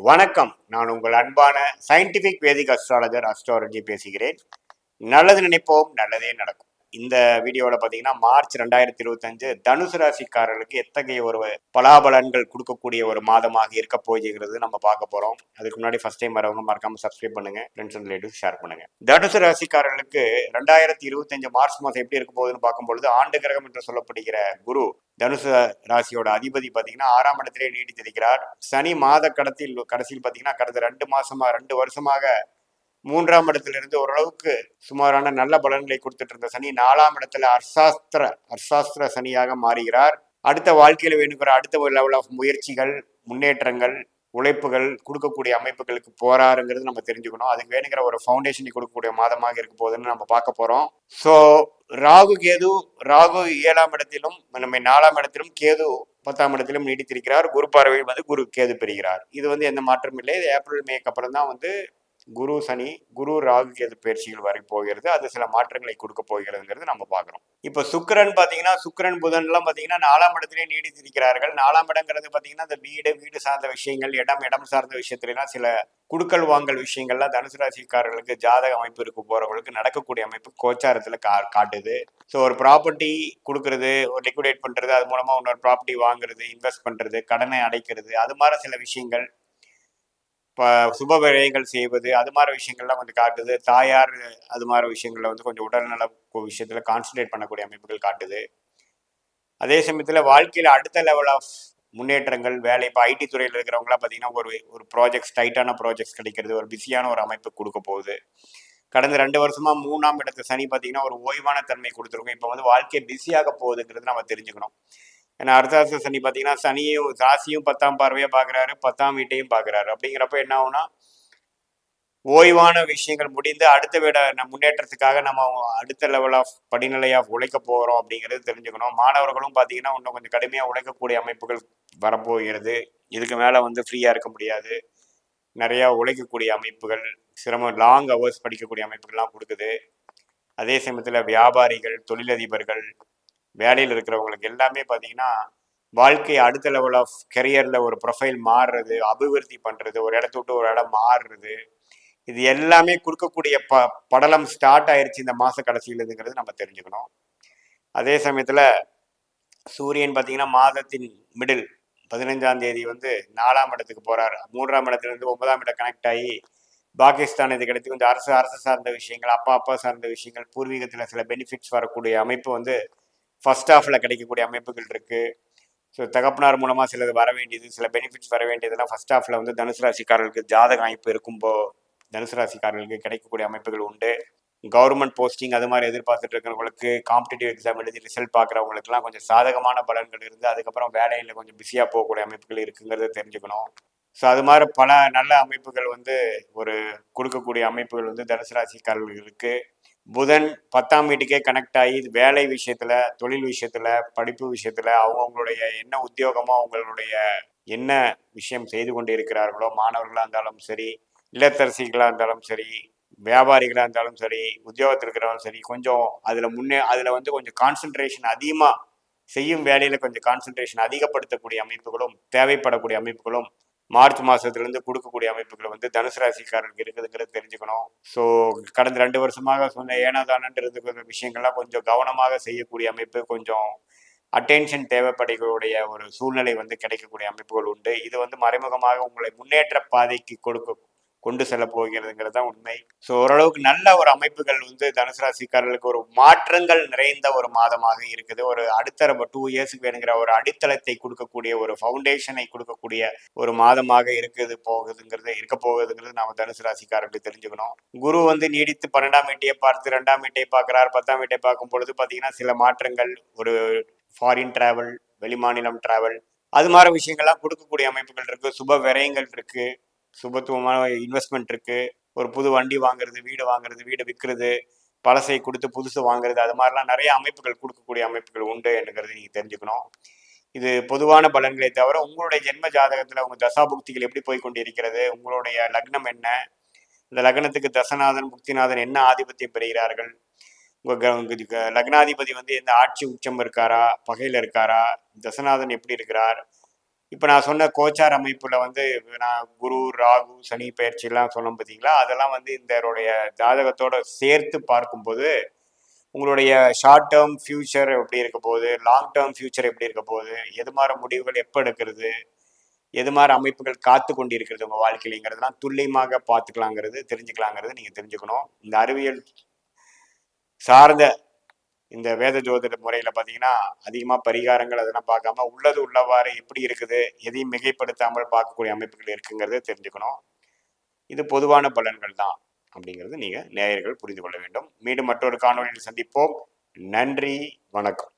வணக்கம். நான் உங்கள் அன்பான சயின்டிபிக் வேதிக் அஸ்ட்ராலஜர் அஸ்ட்ராலஜி பேசுகிறேன். நல்லது நினைப்போம் நல்லதே நடக்கும். இந்த வீடியோவில் பார்த்தீங்கன்னா மார்ச் ரெண்டாயிரத்தி இருபத்தஞ்சு தனுசு ராசிக்காரர்களுக்கு எத்தகைய ஒரு பலாபலன்கள் கொடுக்கக்கூடிய ஒரு மாதமாக இருக்க போகிறது நம்ம பார்க்க போகிறோம் அதுக்கு முன்னாடி ஃபர்ஸ்ட் டைம் வரவங்க மறக்காம சப்ஸ்கிரைப் பண்ணுங்க. ஃப்ரெண்ட்ஸ் அண்ட் ரிலேட்டிவ் ஷேர் பண்ணுங்க. தனுசு ராசிக்காரர்களுக்கு ரெண்டாயிரத்தி இருபத்தஞ்சு மார்ச் மாதம் எப்படி இருக்க போகுதுன்னு பார்க்கும்பொழுது ஆண்டு கிரகம் என்று சொல்லப்படுகிற குரு தனுசு ராசியோட அதிபதி பார்த்தீங்கன்னா ஆறாம் இடத்திலே நீடித்திருக்கிறார். சனி மாத கடத்தில் கடைசியில் பார்த்தீங்கன்னா கடந்த ரெண்டு மாசமா ரெண்டு வருஷமாக மூன்றாம் இடத்திலிருந்து ஓரளவுக்கு சுமாரான நல்ல பலன்களை கொடுத்துட்டு இருந்த சனி நாலாம் இடத்துல அர்சாஸ்திர அர்சாஸ்திர சனியாக மாறுகிறார். அடுத்த வாழ்க்கையில் வேணுங்கிற அடுத்த லெவல் ஆஃப் முயற்சிகள் முன்னேற்றங்கள் உழைப்புகள் கொடுக்கக்கூடிய அமைப்புகளுக்கு போறாருங்கிறது நம்ம தெரிஞ்சுக்கணும். அதுக்கு வேணுங்கிற ஒரு ஃபவுண்டேஷனை கொடுக்கக்கூடிய மாதமாக இருக்க போகுதுன்னு நம்ம பார்க்க போறோம். ஸோ ராகு கேது ராகு ஏழாம் இடத்திலும் நம்ம நாலாம் இடத்திலும் கேது பத்தாம் இடத்திலும் நீடித்திருக்கிறார். குரு பார்வையில் வந்து குரு கேது பெறுகிறார். இது வந்து எந்த மாற்றமும் இல்லை. இது ஏப்ரல் மேக்கு அப்புறம் தான் வந்து குரு சனி குரு ராகு கேது பயிற்சிகள் வரை போகிறது. அது சில மாற்றங்களை கொடுக்க போகிறதுங்கிறது நம்ம பார்க்குறோம். இப்போ சுக்கரன் பார்த்தீங்கன்னா சுக்கிரன் புதன்லாம் பார்த்தீங்கன்னா நாலாம் இடத்திலே நீடித்திருக்கிறார்கள். நாலாம் இடங்கிறது பார்த்தீங்கன்னா இந்த வீடு வீடு சார்ந்த விஷயங்கள் இடம் இடம் சார்ந்த விஷயத்துலலாம் சில குடுக்கல் வாங்கல் விஷயங்கள்லாம் தனுசு ராசிக்காரர்களுக்கு ஜாதக அமைப்பு இருக்க. போகிறவங்களுக்கு நடக்கக்கூடிய அமைப்பு கோச்சாரத்தில் கா காட்டுது. ஸோ ஒரு ப்ராப்பர்ட்டி கொடுக்கறது ஒரு லிக்விடேட் பண்ணுறது அது மூலமாக இன்னொரு ப்ராப்பர்ட்டி வாங்குறது இன்வெஸ்ட் பண்ணுறது கடனை அடைக்கிறது அது மாதிரி சில விஷயங்கள் இப்போ சுப விரயங்கள் செய்வது அது மாதிரி விஷயங்கள்லாம் கொஞ்சம் காட்டுது. தாயார் அது மாதிரி விஷயங்களில் வந்து கொஞ்சம் உடல்நல விஷயத்தில் கான்சன்ட்ரேட் பண்ணக்கூடிய அமைப்புகள் காட்டுது. அதே சமயத்தில் வாழ்க்கையில் அடுத்த லெவல் ஆஃப் முன்னேற்றங்கள் வேலை இப்போ ஐடி துறையில் இருக்கிறவங்களாம் பார்த்தீங்கன்னா ஒரு ஒரு ப்ராஜெக்ட்ஸ் டைட்டான ப்ராஜெக்ட்ஸ் கிடைக்கிறது ஒரு பிஸியான ஒரு அமைப்பு கொடுக்க போகுது. கடந்த ரெண்டு வருஷமா மூணாம் இடத்து சனி பார்த்தீங்கன்னா ஒரு ஓய்வான தன்மை கொடுத்துருக்கும். இப்போ வந்து வாழ்க்கை பிஸியாக போகுதுங்கிறது நம்ம தெரிஞ்சுக்கணும். ஏன்னா அர்த்தாச சனி பார்த்தீங்கன்னா சனியும் ராசியும் பத்தாம் பார்வையாக பார்க்குறாரு பத்தாம் வீட்டையும் பார்க்குறாரு அப்படிங்கிறப்ப என்ன ஆகும்னா ஓய்வான விஷயங்கள் முடிந்து அடுத்த விட முன்னேற்றத்துக்காக நம்ம அடுத்த லெவல் ஆஃப் படிநிலை ஆஃப் உழைக்க போகிறோம் அப்படிங்கிறது தெரிஞ்சுக்கணும். மாணவர்களும் பார்த்தீங்கன்னா இன்னும் கொஞ்சம் கடுமையாக உழைக்கக்கூடிய அமைப்புகள் வரப்போகிறது. இதுக்கு மேலே வந்து ஃப்ரீயாக இருக்க முடியாது. நிறையா உழைக்கக்கூடிய அமைப்புகள் சிரமம் லாங் ஹவர்ஸ் படிக்கக்கூடிய அமைப்புகள்லாம் கொடுக்குது. அதே சமயத்தில் வியாபாரிகள் தொழிலதிபர்கள் வேலையில் இருக்கிறவங்களுக்கு எல்லாமே பார்த்தீங்கன்னா வாழ்க்கை அடுத்த லெவல் ஆஃப் கெரியரில் ஒரு ப்ரொஃபைல் மாறுறது அபிவிருத்தி பண்ணுறது ஒரு இடத்த விட்டு ஒரு இடம் மாறுறது இது எல்லாமே கொடுக்கக்கூடிய ப படலம் ஸ்டார்ட் ஆயிடுச்சு இந்த மாத கடைசியிலதுங்கிறது நம்ம தெரிஞ்சுக்கணும். அதே சமயத்தில் சூரியன் பார்த்தீங்கன்னா மாதத்தின் மிடில் பதினஞ்சாம் தேதி வந்து நாலாம் இடத்துக்கு போகிறார் மூன்றாம் இடத்துலேருந்து ஒன்பதாம் இடம் கனெக்ட் ஆகி பாகிஸ்தான் இது கிடைத்து கொஞ்சம் அரசு அரசு சார்ந்த விஷயங்கள் அப்பா அப்பா சார்ந்த விஷயங்கள் பூர்வீகத்தில் சில பெனிஃபிட்ஸ் வரக்கூடிய அமைப்பு வந்து ஃபர்ஸ்ட் ஆஃபில் கிடைக்கக்கூடிய அமைப்புகள் இருக்குது ஸோ தகப்பனார் மூலமாக சிலது வர வேண்டியது சில பெனிஃபிட்ஸ் வர வேண்டியதெல்லாம் ஃபர்ஸ்ட் ஆஃபில் வந்து தனுசு ராசிக்காரர்களுக்கு ஜாதக அமைப்பு இருக்கும்போ தனுசு ராசிக்காரர்களுக்கு கிடைக்கக்கூடிய அமைப்புகள் உண்டு. கவர்மெண்ட் போஸ்டிங் அது மாதிரி எதிர்பார்த்துட்டு இருக்கிறவங்களுக்கு காம்படிட்டிவ் எக்ஸாம் எழுதி ரிசல்ட் பார்க்குறவங்களுக்குலாம் கொஞ்சம் சாதகமான பலன்கள் இருந்து அதுக்கப்புறம் வேலையில் கொஞ்சம் பிஸியாக போகக்கூடிய அமைப்புகள் இருக்குங்கிறத தெரிஞ்சுக்கணும். ஸோ அது மாதிரி பல நல்ல அமைப்புகள் வந்து ஒரு கொடுக்கக்கூடிய அமைப்புகள் வந்து தனுசு ராசிக்காரர்களுக்கு புதன் பத்தாம் வீட்டுக்கே கனெக்ட் ஆகி வேலை விஷயத்துல தொழில் விஷயத்துல படிப்பு விஷயத்துல அவங்கவுங்களுடைய என்ன உத்தியோகமோ அவங்களுடைய என்ன விஷயம் செய்து கொண்டு இருக்கிறார்களோ மாணவர்களாக இருந்தாலும் சரி இல்லத்தரசிகளாக இருந்தாலும் சரி வியாபாரிகளாக இருந்தாலும் சரி உத்தியோகத்தில் இருக்கிறவங்களும் சரி கொஞ்சம் அதில் முன்னே அதில் வந்து கொஞ்சம் கான்சென்ட்ரேஷன் அதிகமாக செய்யும் வேலையில் கொஞ்சம் கான்சென்ட்ரேஷன் அதிகப்படுத்தக்கூடிய அமைப்புகளும் தேவைப்படக்கூடிய அமைப்புகளும் மார்ச் மாதத்துலேருந்து கொடுக்கக்கூடிய அமைப்புகள் வந்து தனுசு ராசிக்காரர்களுக்கு இருக்குதுங்கிறது தெரிஞ்சுக்கணும். ஸோ கடந்த ரெண்டு வருஷமாக சொன்ன ஏனாதானன்றது விஷயங்கள்லாம் கொஞ்சம் கவனமாக செய்யக்கூடிய அமைப்பு கொஞ்சம் அட்டென்ஷன் தேவைப்படக்கூடிய ஒரு சூழ்நிலை வந்து கிடைக்கக்கூடிய அமைப்புகள் உண்டு. இது வந்து மறைமுகமாக உங்களை முன்னேற்ற பாதைக்கு கொடுக்க கொண்டு செல்ல போகிறதுங்கிறது தான் உண்மை. ஸோ ஓரளவுக்கு நல்ல ஒரு அமைப்புகள் வந்து தனுசு ராசிக்காரர்களுக்கு ஒரு மாற்றங்கள் நிறைந்த ஒரு மாதமாக இருக்குது. ஒரு அடுத்த நம்ம டூ இயர்ஸுக்கு வேணுங்கிற ஒரு அடித்தளத்தை கொடுக்கக்கூடிய ஒரு ஃபவுண்டேஷனை கொடுக்கக்கூடிய ஒரு மாதமாக இருக்குது போகுதுங்கிறது இருக்க போகுதுங்கிறது நாம தனுசு ராசிக்காரர்களுக்கு தெரிஞ்சுக்கணும். குரு வந்து நீடித்து பன்னெண்டாம் வீட்டையை பார்த்து ரெண்டாம் வீட்டை பார்க்கிறார். பத்தாம் வீட்டை பார்க்கும் பொழுது பார்த்தீங்கன்னா சில மாற்றங்கள் ஒரு ஃபாரின் டிராவல் வெளிமாநிலம் டிராவல் அது மாதிரி விஷயங்கள்லாம் கொடுக்கக்கூடிய அமைப்புகள் இருக்கு. சுப விரயங்கள் இருக்கு. சுபத்துவமான இன்வெஸ்ட்மெண்ட் இருக்கு. ஒரு புது வண்டி வாங்குறது வீடு வாங்குறது வீடு விற்கிறது பழசை கொடுத்து புதுசு வாங்குறது அது மாதிரிலாம் நிறைய அமைப்புகள் கொடுக்கக்கூடிய அமைப்புகள் உண்டு என்கிறது நீங்கள் தெரிஞ்சுக்கணும். இது பொதுவான பலன்களை தவிர உங்களுடைய ஜென்ம ஜாதகத்தில் உங்கள் தசாபுக்திகள் எப்படி போய் கொண்டிருக்கிறது உங்களுடைய லக்னம் என்ன இந்த லக்னத்துக்கு தசநாதன் புக்திநாதன் என்ன ஆதிபத்தியம் பெறுகிறார்கள் உங்கள் லக்னாதிபதி வந்து எந்த ஆட்சி உச்சம் இருக்காரா பகையில் இருக்காரா தசநாதன் எப்படி இருக்கிறார் இப்போ நான் சொன்ன கோச்சார் அமைப்பில் வந்து நான் குரு ராகு சனி பயிற்சியெல்லாம் சொன்னோம் பார்த்தீங்களா அதெல்லாம் வந்து இந்தருடைய ஜாதகத்தோட சேர்த்து பார்க்கும்போது உங்களுடைய ஷார்ட் டேர்ம் ஃபியூச்சர் எப்படி இருக்க போகுது? லாங் டேர்ம் ஃபியூச்சர் எப்படி இருக்க போகுது? எது மாதிரி முடிவுகள் எப்போ எடுக்கிறது? எது மாதிரி அமைப்புகள் காத்து கொண்டு இருக்கிறது உங்கள் வாழ்க்கையிலங்கிறதுலாம் துல்லியமாக பார்த்துக்கலாங்கிறது தெரிஞ்சுக்கலாங்கிறது நீங்கள் தெரிஞ்சுக்கணும். இந்த அறிவியல் சார்ந்த இந்த வேத ஜோதிட முறையில் பார்த்தீங்கன்னா அதிகமாக பரிகாரங்கள் அதெல்லாம் பார்க்காம உள்ளது உள்ளவாறு எப்படி இருக்குது எதையும் மிகைப்படுத்தாமல் பார்க்கக்கூடிய அமைப்புகள் இருக்குங்கிறத தெரிஞ்சுக்கணும். இது பொதுவான பலன்கள் தான் அப்படிங்கிறது நீங்கள் நேயர்கள் புரிந்து கொள்ள வேண்டும். மீண்டும் மற்றொரு காணொலியில் சந்திப்போம். நன்றி வணக்கம்.